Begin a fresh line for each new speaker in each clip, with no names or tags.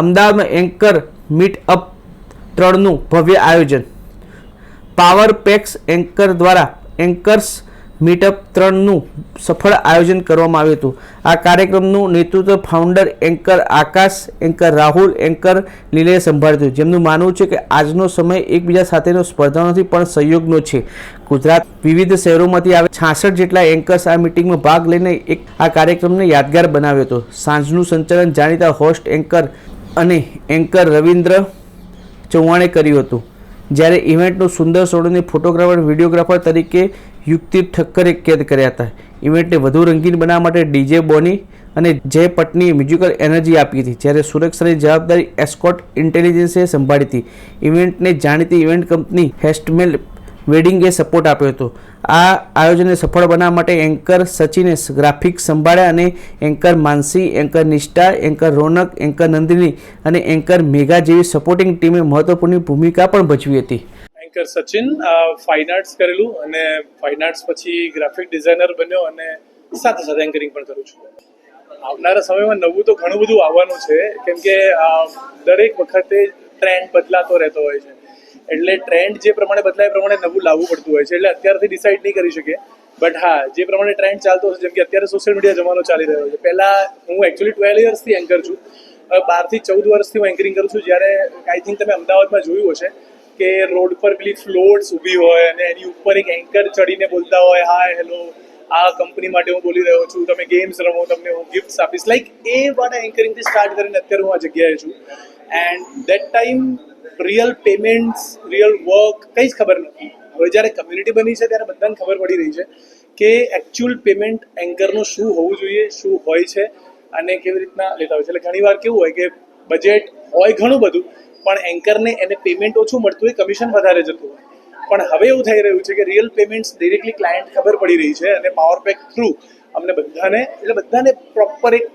અમદાવાદમાં anchor meet up ત્રણનું ભવ્ય આયોજન. પાવર પેક્સ એન્કર દ્વારા એન્કર્સ મીટઅપ ત્રણનું સફળ આયોજન કરવામાં આવ્યું હતું. આ કાર્યક્રમનું નેતૃત્વ founder anchor Akash, anchor Rahul, anchor લીલે સંભાળ્યું જેમનું માનવું છે કે આજનો સમય એકબીજા સાથેનો સ્પર્ધા નથી, પણ સહયોગનો છે. ગુજરાત વિવિધ શહેરોમાંથી આવે છાસઠ જેટલા એન્કર્સ આ મિટિંગમાં ભાગ લઈને એક આ કાર્યક્રમને યાદગાર બનાવ્યો હતો. સાંજનું સંચાલન જાણીતા હોસ્ટ એન્કર અને એન્કર રવિન્દ્ર ચૌહાણે કર્યું હતું. જ્યારે ઇવેન્ટનું સુંદર સોડોને ફોટોગ્રાફર વિડીયોગ્રાફર તરીકે યુક્તિ ઠક્કરે કેદ કર્યા હતા. ઇવેન્ટને વધુ રંગીન બનાવવા માટે ડીજે બોની અને જય પટનીએ મ્યુઝિકલ એનર્જી આપી હતી. જ્યારે સુરક્ષાની જવાબદારી એસ્કોટ ઇન્ટેલિજન્સે સંભાળી હતી. ઇવેન્ટને જાણીતી ઇવેન્ટ કંપની હેસ્ટમેલ વેડિંગે સપોર્ટ આપ્યો હતો. આ આયોજનને સફળ બનાવવા માટે એન્કર સચિને ગ્રાફિક્સ સંભાળ્યા અને anchor Mansi, anchor Nishtha, anchor Raunak, anchor Nandini અને એન્કર મેઘા જેવી સપોર્ટિંગ ટીમે મહત્વપૂર્ણ ભૂમિકા પણ ભજવી હતી.
એન્કર સચિન ફાઇન આર્ટ્સ કરેલું અને ફાઇન આર્ટ્સ પછી ગ્રાફિક ડિઝાઇનર બન્યો અને સાથે સાથે એન્કરિંગ પણ કરું છું. આવનારા સમયમાં નવું તો ઘણું બધું આવવાનું છે, કેમ કે દરેક વખતે ટ્રેન્ડ બદલાતો રહેતો હોય છે. એટલે ટ્રેન્ડ જે પ્રમાણે બદલાય પ્રમાણે નવું લાવવું પડતું હોય છે. એટલે અત્યારથી ડિસાઇડ નહીં કરી શકીએ. બટ હા, જે પ્રમાણે ટ્રેન્ડ ચાલતો હશે, જેમ કે અત્યારે સોશિયલ મીડિયા જમાનો ચાલી રહ્યો છે. પહેલાં હું એકચ્યુઅલી ટ્વેલ્વ યર્સથી એન્કર છું. બારથી ચૌદ વર્ષથી હું એન્કરિંગ કરું છું. જ્યારે આઈ થિંક તમે અમદાવાદમાં જોયું હશે કે રોડ પર પેલી ફ્લોટ્સ ઊભી હોય અને એની ઉપર એક એન્કર ચડીને બોલતા હોય હાય હેલો આ કંપની માટે હું બોલી રહ્યો છું. તમે ગેમ્સ રમો, તમને હું ગિફ્ટ્સ આપીશ. લાઈક એ વાળા એન્કરિંગથી સ્ટાર્ટ કરીને અત્યારે હું આ જગ્યાએ છું. And that time real payments real work કંઈ જ ખબર નથી. હવે જ્યારે કમ્યુનિટી બની છે, ત્યારે બધાને ખબર પડી રહી છે કે એકચ્યુઅલ પેમેન્ટ એન્કરનું શું હોવું જોઈએ, શું હોય છે અને કેવી રીતના લેતા હોય છે. એટલે ઘણીવાર કેવું હોય કે બજેટ હોય ઘણું બધું, પણ એન્કરને એને પેમેન્ટ ઓછું મળતું હોય કમિશન વધારે જતું હોય. પણ હવે એવું થઈ રહ્યું છે કે રિયલ પેમેન્ટ્સ ડિરેક્ટલી ક્લાયન્ટ ખબર પડી રહી છે અને પાવર પેક થ્રુ અમને બધાને, એટલે બધાને પ્રોપર એક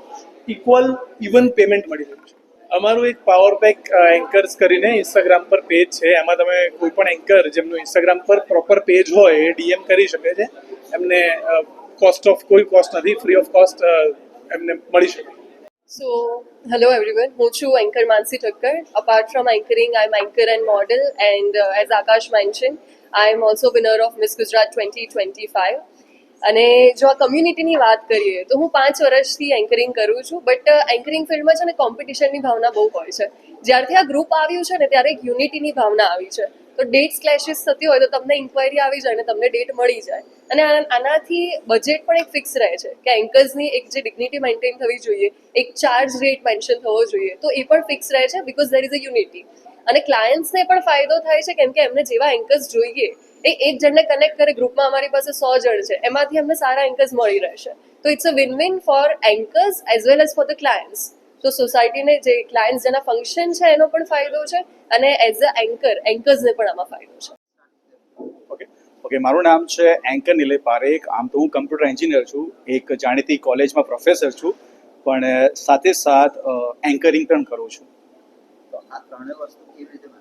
ઇક્વલ ઇવન પેમેન્ટ મળી રહ્યું છે. અમારું એક પાવર પેક એન્કર્સ કરીને ઇન્સ્ટાગ્રામ પર પેજ છે એમાં તમે કોઈ પણ એન્કર જેમનું ઇન્સ્ટાગ્રામ પર પ્રોપર પેજ હોય એ ડીએમ કરી શકે છે એમને કોસ્ટ ઓફ કોઈ કોસ્ટ નથી ફ્રી ઓફ કોસ્ટ એમને મળી શકે
સો હેલો એવરીવન હું છું anchor Mansi Thakkar. Apart from anchoring I am anchor and model and as Akash mention I am also winner of miss Gujarat twenty twenty 2025. અને જો આ કમ્યુનિટીની વાત કરીએ, તો હું પાંચ વર્ષથી એન્કરિંગ કરું છું બટ એન્કરિંગ ફિલ્ડમાં છે ને કોમ્પિટિશનની ભાવના બહુ હોય છે. જ્યારથી આ ગ્રુપ આવ્યું છે ને, ત્યારે એક યુનિટીની ભાવના આવી છે. તો ડેટ્સ ક્લેશિસ થતી હોય તો તમને ઇન્ક્વાયરી આવી જાય અને તમને ડેટ મળી જાય. અને આનાથી બજેટ પણ એક ફિક્સ રહે છે કે એન્કર્સની એક જે ડિગ્નિટી મેન્ટેન થવી જોઈએ, એક ચાર્જ રેટ મેન્શન થવો જોઈએ, તો એ પણ ફિક્સ રહે છે because there is a unity અને ક્લાયન્ટ્સને પણ ફાયદો થાય છે કેમ કે એમને જેવા એન્કર્સ જોઈએ એ એક જણને કનેક્ટ કરે ગ્રુપમાં અમારી પાસે સો જણ છે. એમાંથી અમને સારા એન્કર્સ મળી રહેશે. તો it's a win win for anchors as well as for the clients તો સોસાયટીને જે ક્લાયન્ટ્સ જેના ફંક્શન છે એનો પણ ફાયદો છે અને એઝ અ એન્કર એન્કર્સને પણ આમાં ફાયદો છે.
ઓકે ઓકે મારું નામ છે એન્કર નિલય પારેખ. આમ તો હું કમ્પ્યુટર એન્જિનિયર છું. એક જાણીતી કોલેજમાં પ્રોફેસર છું. પણ સાથે સાથ એન્કરિંગ પણ કરું છું.
તો આ ત્રણેય વસ્તુ કેવી રીતે બને?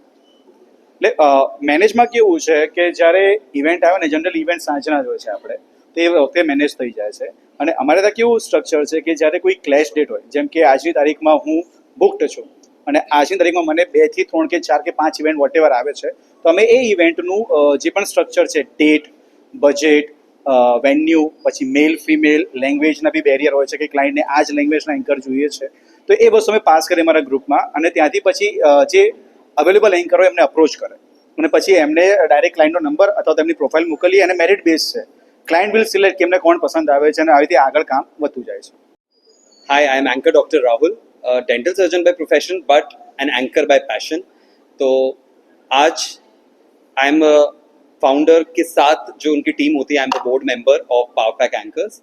એટલે મેનેજમાં કેવું છે કે જ્યારે ઇવેન્ટ આવે ને જનરલ ઇવેન્ટ સાંજના જ હોય છે આપણે, તે વખતે મેનેજ થઈ જાય છે. અને અમારે ત્યાં કેવું સ્ટ્રક્ચર છે કે જ્યારે કોઈ ક્લેશ ડેટ હોય, જેમ કે આજની તારીખમાં હું બુક્ડ છું, અને આજની તારીખમાં મને બેથી ત્રણ કે ચાર કે પાંચ ઇવેન્ટ વોટ આવે છે, તો અમે એ ઇવેન્ટનું જે પણ સ્ટ્રક્ચર છે ડેટ બજેટ વેન્યુ પછી મેલ ફિમેલ લેંગ્વેજના બી બેરિયર હોય છે કે ક્લાયન્ટને આ જ લેંગ્વેજના એન્કર જોઈએ છે, તો એ વસ્તુ અમે પાસ કરી અમારા ગ્રુપમાં અને ત્યાંથી પછી જે અવેલેબલ એન્કરો એમને અપ્રોચ કરે અને પછી એમને ડાયરેક્ટ ક્લાયન્ટનો નંબર અથવા તેમની પ્રોફાઇલ મોકલીએ અને મેરિટ બેઝ છે ક્લાયન્ટ વિલ સિલેક્ટ કે એમને કોણ પસંદ આવે છે અને આવી રીતે આગળ કામ વધતું જાય છે
Hi, I'm anchor Dr. Rahul, a dental surgeon by profession but an anchor by passion. तो आज आई एम फाउंडर के साथ जो उनकी टीम होती है I am the board member of power pack anchors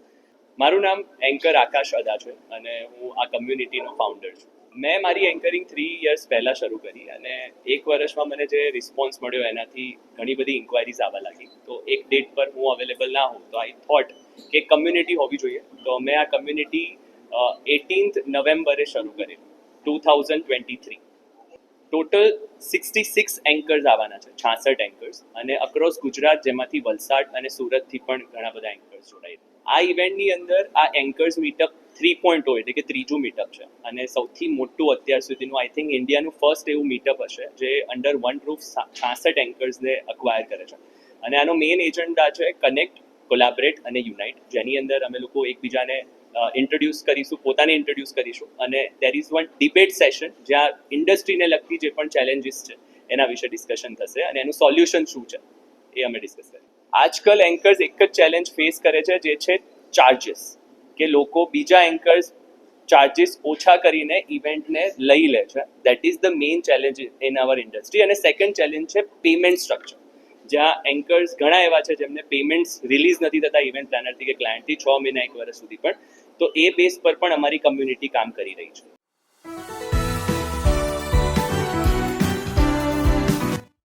મારું નામ એન્કર આકાશ અદા છે અને હું આ કમ્યુનિટીનો ફાઉન્ડર છું મેં મારી એન્કરિંગ થ્રી યર્સ પહેલાં શરૂ કરી અને એક વર્ષમાં મને જે રિસ્પોન્સ મળ્યો એનાથી ઘણી બધી ઇન્ક્વાયરીઝ આવવા લાગી. તો એક ડેટ પર હું અવેલેબલ ના હોઉં, તો આઈ થોટ કે કમ્યુનિટી હોવી જોઈએ. તો મેં આ કમ્યુનિટી એટીન્થ નવેમ્બરે શરૂ કરી two thousand twenty three total sixty six anchors આવવાના છે, છાસઠ એન્કર્સ અને અક્રોસ ગુજરાત જેમાંથી વલસાડ અને સુરતથી પણ ઘણા બધા એન્કર્સ જોડાય આ ઇવેન્ટની અંદર આ એન્કર્સ મીટઅપ
થ્રી પોઈન્ટ એટલે કે ત્રીજું મીટઅપ છે અને સૌથી મોટું અત્યાર સુધીનું આઈ થિંક ઇન્ડિયાનું ફર્સ્ટ એવું મીટઅપ હશે જે અંડર વન રૂફ છાસઠ એન્કર્સને અક્વાયર કરે છે. અને આનો મેઇન એજન્ડા છે કનેક્ટ કોલેબરેટ અને યુનાઇટ જેની અંદર અમે લોકો એકબીજાને ઇન્ટ્રોડ્યુસ કરીશું, પોતાને ઇન્ટ્રોડ્યુસ કરીશું. અને there is one debate session જ્યાં ઇન્ડસ્ટ્રીને લગતી જે પણ ચેલેન્જીસ છે, એના વિશે ડિસ્કશન થશે અને એનું સોલ્યુશન શું છે, એ અમે ડિસ્કસ કરીએ આજકાલ એન્કર્સ એક જ ચેલેન્જ ફેસ કરે છે, જે છે ચાર્જિસ કે લોકો બીજા એન્કર્સ ચાર્જિસ ઓછા કરીને ઇવેન્ટને લઈ લે છે. That is the main challenge in our industry અને સેકન્ડ ચેલેન્જ છે પેમેન્ટ સ્ટ્રક્ચર જ્યાં એન્કર્સ ઘણા એવા છે જેમને પેમેન્ટ્સ રિલીઝ નથી થતા ઇવેન્ટ પ્લાનરથી કે ક્લાયન્ટથી છ મહિના એક વર્ષ સુધી પણ. તો એ બેસ પર પણ અમારી કમ્યુનિટી કામ કરી રહી છે.